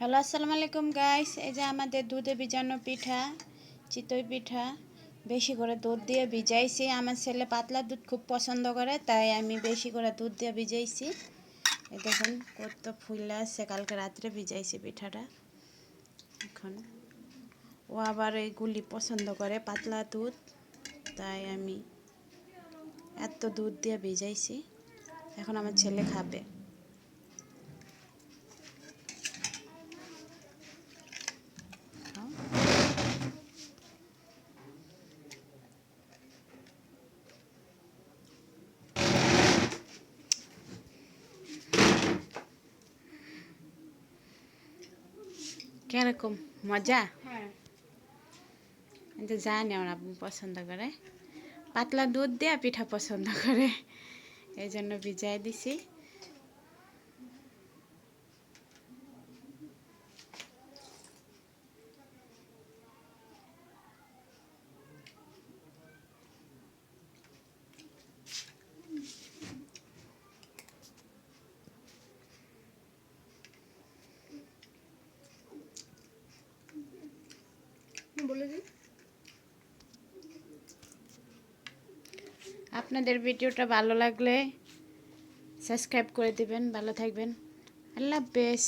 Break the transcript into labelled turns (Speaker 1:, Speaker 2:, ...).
Speaker 1: Hello আসসালামু আলাইকুম guys এই যে আমাদের দুধে ভিজানো পিঠা, চিতই পিঠা, বেশি করে দুধ দিয়ে ভিজাইছি। আমার ছেলে পাতলা দুধ খুব পছন্দ করে, তাই আমি বেশি করে দুধ দিয়ে ভিজাইছি। দেখুন কত ফুলে আসছে কালকে রাত্রে ভিজাইছি পিঠাটা। এখন ও আবার এইগুলি পছন্দ করে, পাতলা দুধ। তাই আমি এত দুধ দিয়ে ভিজাইছি। এখন আমার ছেলে খাবে। কীরকম? মজা?
Speaker 2: হ্যাঁ।
Speaker 1: আমি তো জানি আমার আব্বু পছন্দ করে। পাতলা দুধ দিয়ে পিঠা পছন্দ করে। এই জন্য ভিজাই দিছি।
Speaker 2: বলে দিন
Speaker 1: আপনাদের ভিডিওটা ভালো লাগলে সাবস্ক্রাইব করে দিবেন ভালো থাকবেন। আল্লাহ হাফেজ।